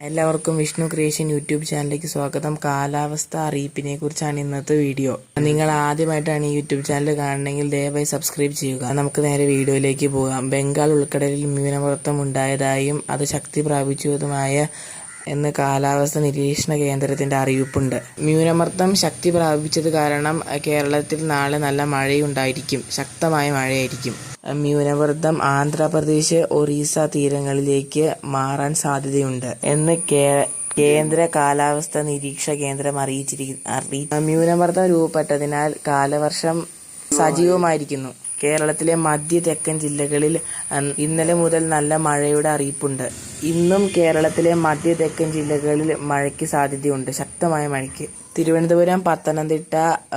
എല്ലാവർക്കും Vishnu creation YouTube ചാനലിലേക്ക് സ്വാഗതം. കാലാവസ്ഥ അറിയിപ്പിനെ കുറിച്ചാണ് ഇന്നത്തെ വീഡിയോ. നിങ്ങൾ ആദ്യമായിട്ടാണ് ഈ യൂട്യൂബ് ചാനൽ കാണണമെങ്കിൽ ദയവായി സബ്സ്ക്രൈബ് ചെയ്യുക. നമുക്ക് നേരെ വീഡിയോയിലേക്ക് പോകാം. ബംഗാൾ ഉൾക്കടലിൽ ന്യൂനമർദ്ദം ഉണ്ടായതായും അത് ശക്തി പ്രാപിച്ചതുമായ എന്ന് കാലാവസ്ഥ നിരീക്ഷണ കേന്ദ്രത്തിന്റെ അറിയിപ്പുണ്ട്. ന്യൂനമർദ്ദം ശക്തി പ്രാപിച്ചത് കാരണം കേരളത്തിൽ നാളെ നല്ല മഴയുണ്ടായിരിക്കും. ശക്തമായ മഴയായിരിക്കും. ന്യൂനമർദ്ദം ആന്ധ്രാപ്രദേശ് ഒറീസ തീരങ്ങളിലേക്ക് മാറാൻ സാധ്യതയുണ്ട് എന്ന് കേന്ദ്ര കാലാവസ്ഥ നിരീക്ഷണ കേന്ദ്രം അറിയിച്ചിരിക്കുന്നു ന്യൂനമർദ്ദം രൂപപ്പെട്ടതിനാൽ കാലവർഷം സജീവമായിരിക്കുന്നു. കേരളത്തിലെ മധ്യ തെക്കൻ ജില്ലകളിൽ ഇന്നലെ മുതൽ നല്ല മഴയുടെ അറിയിപ്പുണ്ട്. ഇന്നും കേരളത്തിലെ മധ്യ തെക്കൻ ജില്ലകളിൽ മഴയ്ക്ക് സാധ്യതയുണ്ട്. ശക്തമായ മഴയ്ക്ക്. തിരുവനന്തപുരം പത്തനംതിട്ട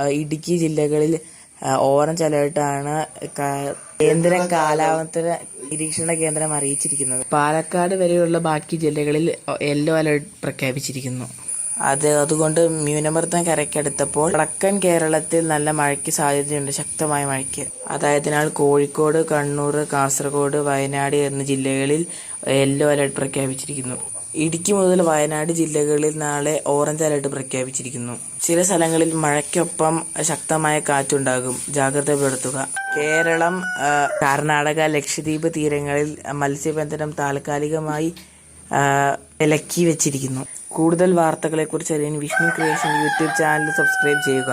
ഇടുക്കി ജില്ലകളിൽ ഓറഞ്ച് അലേർട്ടാണ് കേന്ദ്ര കാലാവസ്ഥ നിരീക്ഷണ കേന്ദ്രം അറിയിച്ചിരിക്കുന്നത്. പാലക്കാട് വരെയുള്ള ബാക്കി ജില്ലകളിൽ യെല്ലോ അലേർട്ട് പ്രഖ്യാപിച്ചിരിക്കുന്നു. അത് അതുകൊണ്ട് ന്യൂനമർദ്ദം കരയ്ക്കടുത്തപ്പോൾ വടക്കൻ കേരളത്തിൽ നല്ല മഴയ്ക്ക് സാധ്യതയുണ്ട് ശക്തമായ മഴയ്ക്ക്. അതായതിനാൽ കോഴിക്കോട് കണ്ണൂർ കാസർഗോഡ് വയനാട് എന്നീ ജില്ലകളിൽ യെല്ലോ അലർട്ട് പ്രഖ്യാപിച്ചിരിക്കുന്നു. ഇടുക്കി മുതൽ വയനാട് ജില്ലകളിൽ നാളെ ഓറഞ്ച് അലർട്ട് പ്രഖ്യാപിച്ചിരിക്കുന്നു. ചില സ്ഥലങ്ങളിൽ മഴയ്ക്കൊപ്പം ശക്തമായ കാറ്റുണ്ടാകും. ജാഗ്രത പുലർത്തുക. കേരളം കർണാടക ലക്ഷദ്വീപ് തീരങ്ങളിൽ മത്സ്യബന്ധനം താൽക്കാലികമായി ഇലക്കി വെച്ചിരിക്കുന്നു കൂടുതൽ വാർത്തകളെക്കുറിച്ച് അറിയാൻ Vishnu creation YouTube channel subscribe ചെയ്യുക.